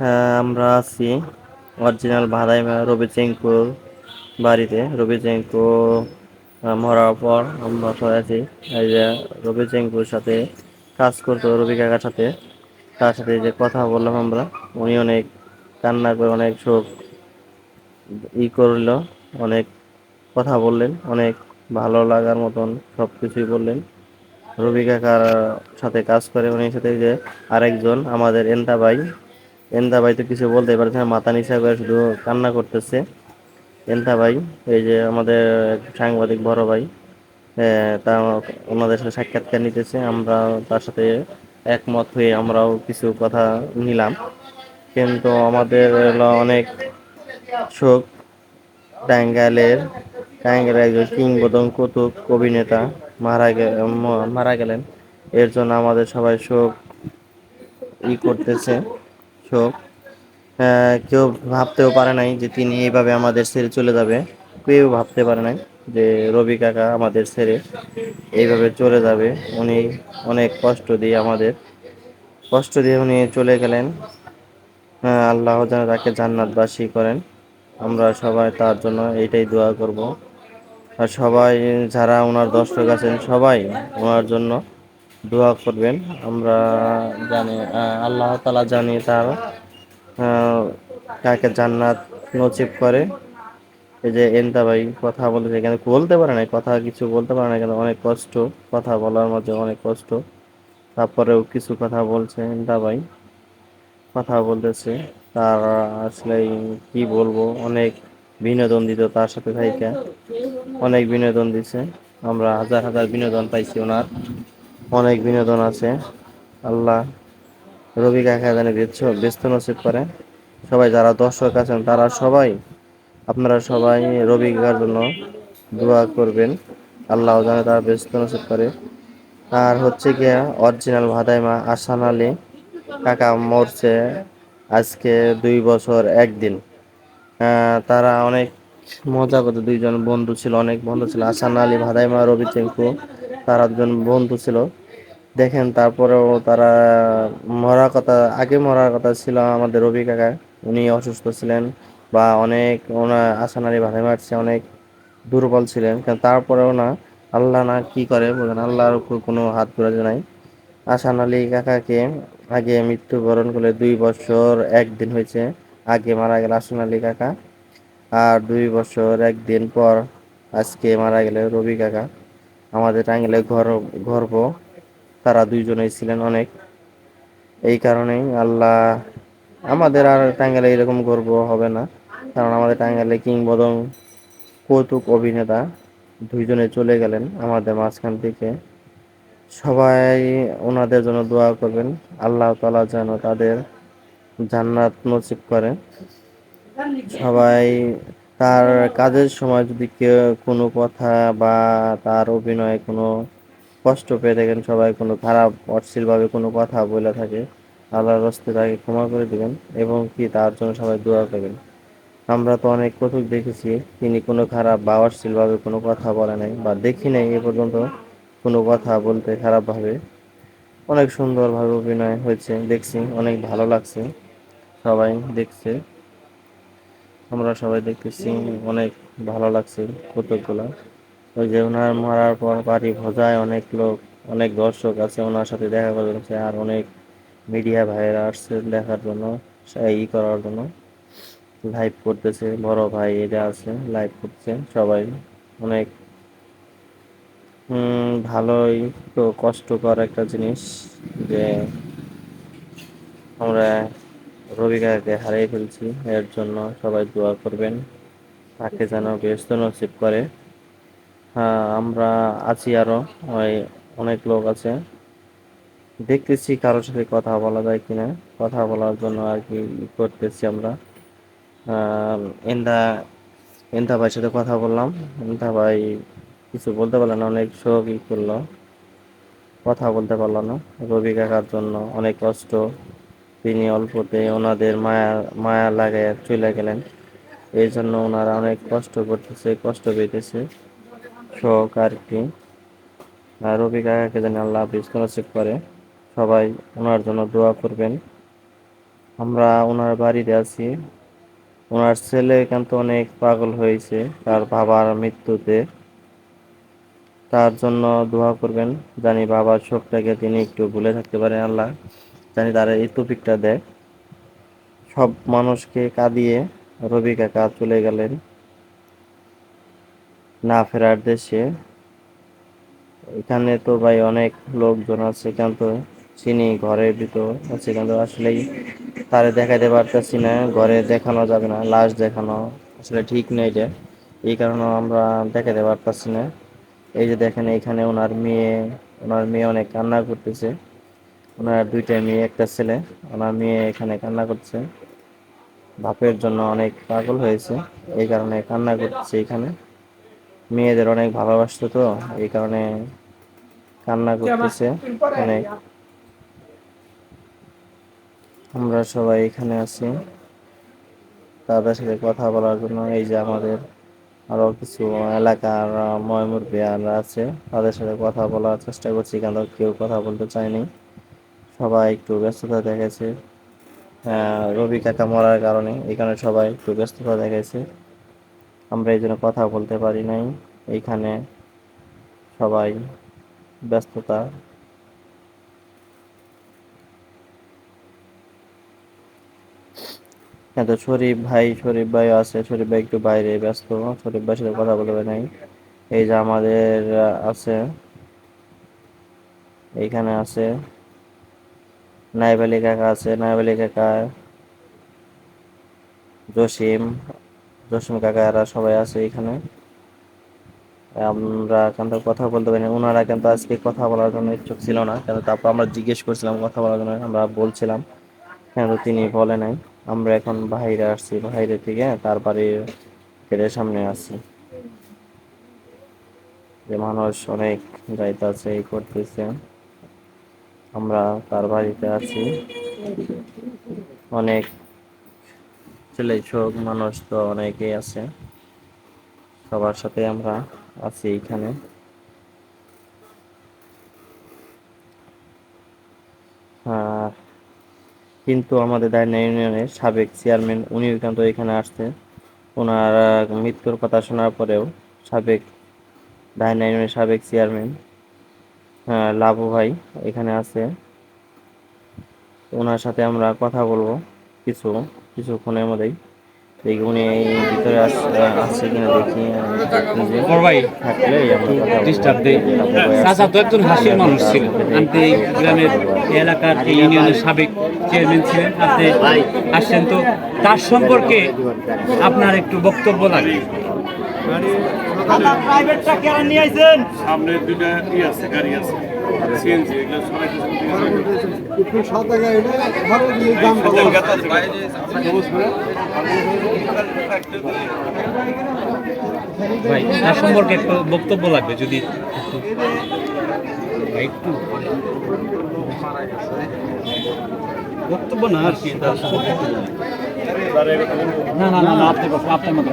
হ্যাঁ আমরা আছি অরিজিনাল ভাদাই রবি চিঙ্কুর বাড়িতে। রবি চিঙ্কু মরার পর আমরা সবাই আছি। এই যে রবি চিঙ্কুর সাথে কাজ করতো রবি কাকার সাথে। তার সাথে যে কথা বললাম আমরা, উনি অনেক কান্না করে অনেক শোক ই করল, অনেক কথা বললেন, অনেক ভালো লাগার মতন সব কিছুই বললেন। রবি কাকার সাথে কাজ করে, উনি সাথে যে আরেকজন, আমাদের এন্তা ভাই এন্তা ভাই তো কিছু বলতে পারছে না, মাথা নিচা করে শুধু কান্না করতেছে। এন্তা ভাই, এই যে আমাদের সাংবাদিক বড় ভাই তা ওনাদের সাথে সাক্ষাৎকার নিতেছে, আমরা তার সাথে একমত হয়ে আমরাও কিছু কথা নিলাম। কিন্তু আমাদের অনেক শোক, টাঙ্গাইলের টাঙ্গাইলের একজন কিংবদন্ত কৌতুক অভিনেতা মারা মারা গেলেন। এর জন্য আমাদের সবাই শোক ই করতেছে। শোক কেউ ভাবতেও পারে নাই যে তিনি এইভাবে আমাদের ছেড়ে চলে যাবে। কেউ ভাবতে পারে নাই যে রবি কাকা আমাদের ছেড়ে এইভাবে চলে যাবে। উনি অনেক কষ্ট দিয়ে আমাদের, কষ্ট দিয়ে উনি চলে গেলেন। আল্লাহ যেন তাকে জান্নাতবাসী করেন। আমরা সবাই তার জন্য এইটাই দোয়া করব। আর সবাই, যারা ওনার দর্শক আছেন, সবাই ওনার জন্য দোয়া করবেন। আমরা জানি আল্লাহ তালা জানি তার কাকে জান্নাত নচিব করে। এই যে এন্তা ভাই কথা বলতে এখানে, বলতে পারে না কথা কিছু বলতে পারে না কেন অনেক কষ্ট কথা বলার মধ্যে অনেক কষ্ট। তারপরেও কিছু কথা বলছে এন্তা ভাই, কথা বলতেছে। তার আসলে কি বলব, অনেক বিনোদন দিত তার সাথে থাইকা। অনেক বিনোদন দিছে। আমরা হাজার হাজার বিনোদন পাইছি ওনার। অনেক বিনোদন আছে। আল্লাহ রবি কাকা জানে ব্যস্ত নসিব করে। সবাই যারা দর্শক আছেন, তারা সবাই আপনারা সবাই রবি কাকার জন্য দোয়া করবেন। আল্লাহ জানে তারা ব্যস্ত নসিব করে। আর হচ্ছে গিয়া অরিজিনাল ভাদাইমা আসান আলী কাকা মরছে আজকে দুই বছর একদিন। তারা অনেক মজা করতো। দুইজন বন্ধু ছিল, অনেক বন্ধু ছিল। আসান আলী, ভাদাইমা, রবি চেঙ্কু তারা দুজন বন্ধু ছিল। দেখেন, তারপরেও তারা মরার কথা, আগে মরার কথা ছিল আমাদের রবি কাকা। উনি অসুস্থ ছিলেন বা অনেক ওনার আসান আলী মারছে, অনেক দুর্বল ছিলেন। তারপরেও না, আল্লাহ না কি করে বলেন আল্লাহর উপর কোনো হাত ধরে নাই। আসান আলী কাকাকে আগে মৃত্যুবরণ করলে দুই বছর একদিন হয়েছে। আগে মারা গেল আসান আলী কাকা। আর দুই বছর একদিন পর আজকে মারা গেলে রবি কাকা। আমাদের টাঙ্গেলে ঘর গর্ব। তারা দুইজনেই ছিলেন অনেক। এই কারণেই আল্লাহ আমাদের আর টাঙ্গালে এরকম গর্ব হবে না। কারণ আমাদের টাঙ্গালে কিংবদং কৌতুক অভিনেতা দুইজনে চলে গেলেন আমাদের মাঝখান থেকে। সবাই ওনাদের জন্য দোয়া করবেন। আল্লাহ তালা যেন তাদের জান্নাত নসিব করে সবাই তার কাজের সময় যদি কেউ কোনো কথা বা তার অভিনয়ে কোনো কষ্ট পেয়ে থাকেন সবাই কোনো খারাপ, অশ্লীলভাবে কোনো কথা বলে থাকে। আল্লাহর রস্তে তাকে ক্ষমা করে দেবেন এবং কি তার জন্য সবাই দোয়া করবেন। আমরা তো অনেক কৌতুক দেখেছি, তিনি কোনো খারাপ বা অশ্লীলভাবে কোনো কথা বলে নাই বা দেখি নাই এ পর্যন্ত কোনো কথা বলতে খারাপভাবে। অনেক সুন্দরভাবে অভিনয় হয়েছে, দেখছি, অনেক ভালো লাগছে। সবাই দেখছে। আমরা সবাই দেখতেছি, অনেক ভালো লাগছে কৌতুকগুলা। যে ওনার মারার পর বাড়ি ভজায় অনেক লোক, অনেক দর্শক আছে ওনার সাথে দেখা করছে আর অনেক মিডিয়া ভাইয়েরা আসছে দেখার জন্য ই করার জন্য। লাইভ করতেছে, বড় ভাই এরা আছে লাইভ করছে সবাই। অনেক ভালোই তো কষ্টকর একটা জিনিস যে আমরা রবি হারিয়ে ফেলছি, এর জন্য সবাই দোয়া করবেন। তাকে যেন ব্যস্ত নসিব করে। হ্যাঁ আমরা আছি আরও। ওই অনেক লোক আছে। দেখতেছি কারোর সাথে কথা বলা যায় কিনা। কথা বলার জন্য আর কি করতেছি আমরা। এন্দা এন্দা ভাইয়ের সাথে কথা বললাম। এন্দা ভাই কিছু বলতে পারল না, অনেক শোক ই করল। কথা বলতে পারল না। রবি কাকার জন্য অনেক কষ্ট। তিনি অল্পতে ওনাদের মায়া মায়া লাগায় চলে গেলেন। এই জন্য ওনারা অনেক কষ্ট করতেছে, কষ্ট পেতেছে। শোক আর কি। রবি কাকাকে যেন আল্লাহ হাফিজ করে। সবাই ওনার জন্য দোয়া করবেন। আমরা ওনার বাড়িতে আছি। ওনার ছেলে কিন্তু অনেক পাগল হয়েছে, তার বাবার মৃত্যুতে। তার জন্য দোয়া করবেন। জানি বাবার শোকটাকে তিনি একটু ভুলে থাকতে পারেন আল্লাহ। জানি তারা এই তৌফিকটা দেয়। সব মানুষকে কাঁদিয়ে রবি কাকা চলে গেলেন। না ফেরার দেশে। এখানে তো ভাই অনেক লোকজন আছে কিন্তু চিনি ঘরের ভিতর আছে, কিন্তু আসলেই তারে দেখাতে পারতেছি না, ঘরে দেখানো যাবে না, লাশ দেখানো আসলে ঠিক নেই এটা এই কারণে আমরা দেখাতে পারতেছি না। এই যে দেখেন, এখানে ওনার মেয়ে ওনার মেয়ে অনেক কান্না করতেছে। ওনার দুইটা মেয়ে, একটা ছেলে, ওনার মেয়ে এখানে কান্না করছে। বাপের জন্য অনেক পাগল হয়েছে, এই কারণে কান্না করতেছে এখানে। মেয়েদের অনেক ভালোবাসতো তো এই কারণে কান্না করতেছে। অনেক আমরা সবাই এখানে আছি। তাদের সাথে কথা বলার জন্য এই যে আমাদের আরও কিছু এলাকার ময়মুর ময়মুরবিয়ানরা আছে তাদের সাথে কথা বলার চেষ্টা করছি কিন্তু কেউ কথা বলতে চায়নি। সবাই একটু ব্যস্ততা দেখেছে রবি কাকা মরার কারণে এখানে সবাই একটু ব্যস্ততা দেখেছে আমরা এই জন্য কথা বলতে পারি নাই। এইখানে সবাই ব্যস্ততা। কিন্তু শরীফ ভাই শরীফ ভাই আছে, শরীফ ভাই একটু বাইরে ব্যস্ত, শরীফ ভাইয়ের সাথে কথা বলবে নাই। এই যে আমাদের আছে, এইখানে আছে নাইবালি কাকা আছে নাইবালি কাকা, জসিম জসিম কাকা, এরা সবাই আছে এখানে। আমরা কিন্তু কথা বলতে পারি ওনারা কিন্তু আজকে কথা বলার জন্য ইচ্ছুক ছিল না। কিন্তু তারপর আমরা জিজ্ঞেস করছিলাম, কথা বলার জন্য আমরা বলছিলাম। কিন্তু তিনি বলে নাই। আমরা এখন বাইরে আসছি, বাইরে থেকে তার বাড়ির গেটের সামনে আসছি। যে মানুষ অনেক যাইতে আছে, এই করতেছে। আমরা তার বাড়িতে আছি। অনেক ছোক মানুষ তো অনেকেই আছে। সবার সাথে আমরা আছি এখানে কিন্তু আমাদের ডাইনা ইউনিয়নের সাবেক চেয়ারম্যান উনিও কিন্তু এখানে আসছে। ওনার মৃত্যুর কথা শোনার পরেও সাবেক ডাইনা ইউনিয়নের সাবেক চেয়ারম্যান লাবু ভাই এখানে আছে। ওনার সাথে আমরা কথা বলব কিছু। কিছুক্ষণের মধ্যেই। দেখি উনি ভিতরে আস- আসছে কিনা দেখি ভাই থাকলে। ডিস্টার্ব দেই। চাচা তো একজন হাসির মানুষ ছিল আপনি এই গ্রামের এই এলাকার এই ইউনিয়নের সাবেক চেয়ারম্যান ছিলেন। আপনি আসছেন তো তার সম্পর্কে আপনার একটু বক্তব্য লাগে সামনে দুইটা ই আছে গাড়ি আছে। সিএনজি এগুলো সবাই একটু সাদা গাড়িটা ভালো দিয়ে দাম ভাই তার সম্পর্কে একটু বক্তব্য লাগবে যদি একটু। বক্তব্য না আর কি না না না না, আপনি আপনার মতো।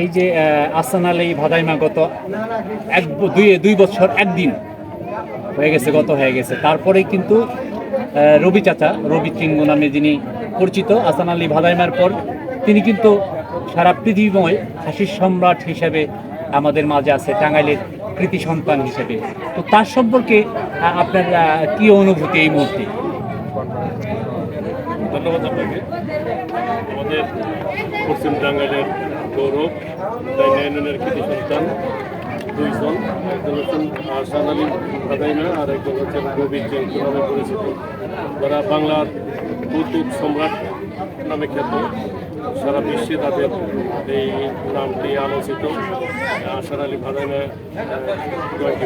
এই যে আসান আলী ভাদাইমা গত এক দুই দুই বছর একদিন হয়ে গেছে, গত হয়ে গেছে। তারপরে কিন্তু রবি চাচা, রবি চিঙ্গু নামে যিনি পরিচিত, আসান আলী ভাদাইমার পর তিনি কিন্তু সারা পৃথিবীময় হাসির সম্রাট হিসেবে আমাদের মাঝে আছে, টাঙ্গাইলের কৃতি সন্তান হিসেবে। তো তার সম্পর্কে আপনার কি অনুভূতি এই মুহূর্তে? ধন্যবাদ আপনাকে। আমাদের পশ্চিম টাঙ্গাইলের গৌরব, তাই ন্যায়নের কৃতি সন্তান দুইজন, একজন হচ্ছেন আহসান আলী কাদাইনা আর একজন হচ্ছেন রবি চেঙ্কু নামে পরিচিত। যারা বাংলার কৌতুক সম্রাট নামে খ্যাত, সারা বিশ্বে তাদের এই নামটি আলোচিত, আহসান আলী ভাদাইনা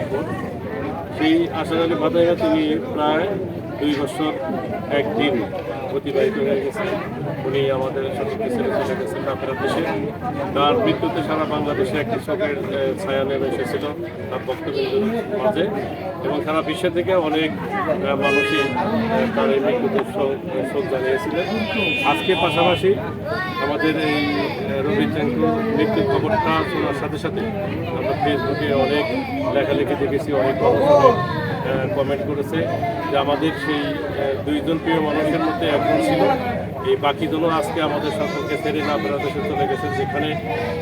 ফোর সেই আশার আলী ভাদাইয়া তিনি প্রায় দুই বছর একদিন অতিবাহিত হয়ে গেছে। উনি আমাদের সত্যি ছেড়ে চলে গেছেন আপনার দেশে তার মৃত্যুতে সারা বাংলাদেশে একটি শোকের ছায়া নেমে এসেছিল তার বক্তব্যের মাঝে। এবং সারা বিশ্ব থেকে অনেক মানুষই তার এই মৃত্যুতে শোক জানিয়েছিলেন। আজকে পাশাপাশি আমাদের এই রবি চ্যাঙ্কুর মৃত্যুর খবরটা শোনার সাথে সাথে আমরা ফেসবুকে অনেক লেখালেখি দেখেছি, অনেক কমেন্ট করেছে যে আমাদের সেই দুইজন প্রিয় মানুষের মধ্যে একজন ছিল। এই বাকি দুজন আজকে আমাদের সকলকে ছেড়ে না বেড়া দেশে চলে গেছে, যেখানে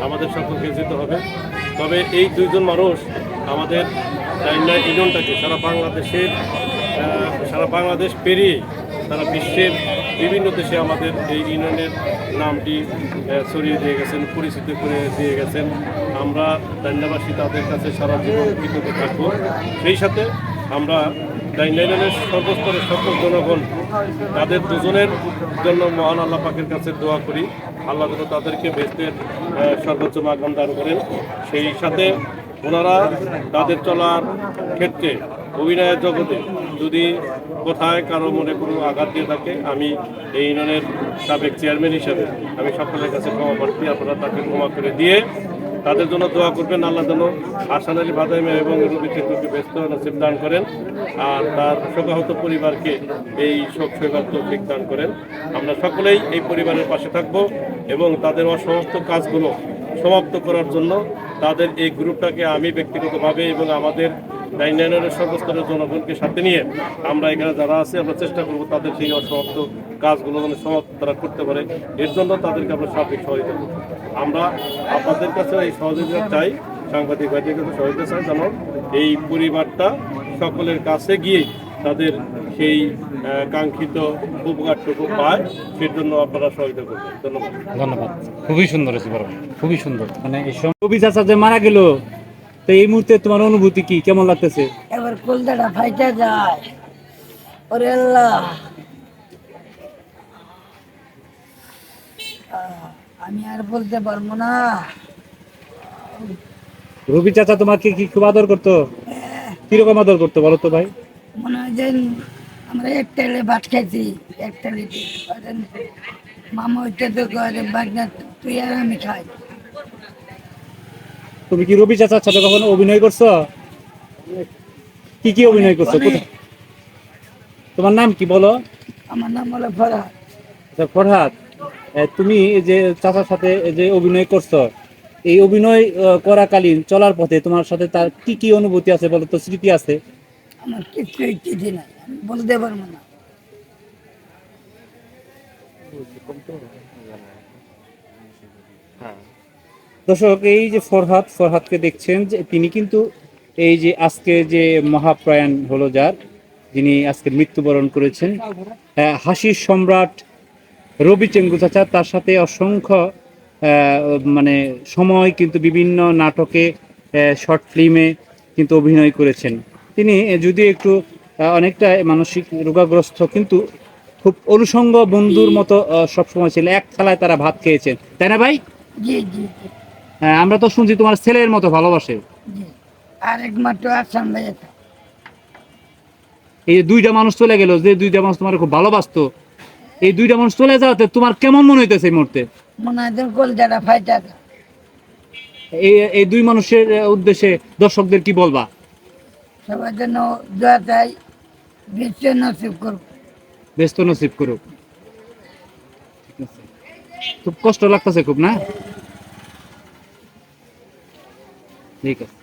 আমাদের সকলকে যেতে হবে। তবে এই দুইজন মানুষ আমাদের চাইনা ইউনিয়নটাকে সারা বাংলাদেশের সারা বাংলাদেশ পেরিয়ে তারা বিশ্বের বিভিন্ন দেশে আমাদের এই ইউনিয়নের নামটি ছড়িয়ে দিয়ে গেছেন, পরিচিত করে দিয়ে গেছেন। আমরা দান্ডাবাসী তাদের কাছে সারা জীবন কৃতজ্ঞ থাকব। সেই সাথে আমরা ডাইনাইনের সর্বস্তরের সকল জনগণ, তাদের দুজনের জন্য মহান আল্লাহ পাকের কাছে দোয়া করি। আল্লাহ তাদেরকে বেস্তের সর্বোচ্চ মাগম দান করেন। সেই সাথে ওনারা তাদের চলার ক্ষেত্রে অভিনয়ের জগতে যদি কোথায় কারও মনে কোনো আঘাত দিয়ে থাকে, আমি এই ইউনিয়নের সাবেক চেয়ারম্যান হিসেবে আমি সকলের কাছে ক্ষমা প্রার্থী, আপনারা তাকে ক্ষমা করে দিয়ে তাদের জন্য দোয়া করবেন আল্লাহ যেন আসান আলী বাদাইমা এবং রুবি ঠাকুরকে ব্যস্ত নসিব দান করেন আর তার শোকাহত পরিবারকে এই শোক সেবার তৌফিক দান করেন। আমরা সকলেই এই পরিবারের পাশে থাকব এবং তাদের অসমস্ত কাজগুলো সমাপ্ত করার জন্য তাদের এই গ্রুপটাকে আমি ব্যক্তিগতভাবে এবং আমাদের নাইনের সর্বস্তরের জনগণকে সাথে নিয়ে আমরা এখানে যারা আছে, আমরা চেষ্টা করব তাদের সেই অসমাপ্ত কাজগুলো যেন সমাপ্ত তারা করতে পারে। এর জন্য তাদেরকে আমরা সার্বিক সহযোগিতা করব আমরা আপনাদের কাছে এই সহযোগিতা চাই। সাংবাদিক ভাইদের কাছে সহযোগিতা চাই। যেন এই পরিবারটা সকলের কাছে গিয়ে তাদের সেই কাঙ্ক্ষিত উপকারটুকু পায় সেজন্য আপনারা সহযোগিতা করবেন। ধন্যবাদ। ধন্যবাদ। খুবই সুন্দর হয়েছে বড় খুবই সুন্দর। মানে এই সব রবি চাচা যে মারা গেল তো এই মুহূর্তে তোমার অনুভূতি কি? কেমন লাগতেছে? এবার কলদাটা ফাইটা যায়। ওরে আল্লাহ। আমি আর বলতে পারব না। রবি চাচা তোমাকে কি খুব আদর করতো? কীরকম আদর করতো বলো তো ভাই? মনে হয় যে আমরা এক টেলে ভাত খাইছি এক মামা ওইটা তো করে বাগনা তুই আর আমি খাই। তুমি কি রবি চাচার সাথে কখনো অভিনয় করছ? কি কি অভিনয় করছ? তোমার নাম কি বলো? আমার নাম হলো ফরা আচ্ছা, ফরহাদ তুমি এই যে চাচার সাথে যে অভিনয় করছ এই অভিনয় করাকালীন চলার পথে তোমার সাথে তার কি কি অনুভূতি আছে বলো তো স্মৃতি আছে? আমার কিচ্ছু ইচ্ছে নাই, আমি বলতে পারব না। দর্শক, এই যে ফরহাদ, ফরহাদকে দেখছেন যে তিনি কিন্তু এই যে আজকে যে মহাপ্রয়াণ হলো যার, যিনি আজকে মৃত্যুবরণ করেছেন হাসির সম্রাট রবি চেঙ্গু চাচা তার সাথে অসংখ্য মানে সময় কিন্তু বিভিন্ন নাটকে শর্ট ফিল্মে কিন্তু অভিনয় করেছেন। তিনি যদি একটু অনেকটা মানসিক রোগাগ্রস্ত কিন্তু খুব অনুষঙ্গ বন্ধুর মতো সবসময় ছিল এক থালায় তারা ভাত খেয়েছেন। তাই না ভাই? হ্যাঁ, আমরা তো শুনছি তোমার ছেলের মতো ভালোবাসে। আর একমাত্র আসাম ভাই এই দুইটা মানুষ চলে গেল যে দুইটা মানুষ তোমার খুব ভালোবাসতো এই দুইটা মানুষ চলে যাওয়াতে তোমার কেমন মনে হইতেছে এই মুহূর্তে? মনে হয় কলজাটা ফাইটা এই এই দুই মানুষের উদ্দেশ্যে দর্শকদের কি বলবা? সবার জন্য দোয়া চাই, ব্যস্ত নসিব করুক। ব্যস্ত নসিব করুক। খুব কষ্ট লাগতেছে খুব, না? ঠিক আছে।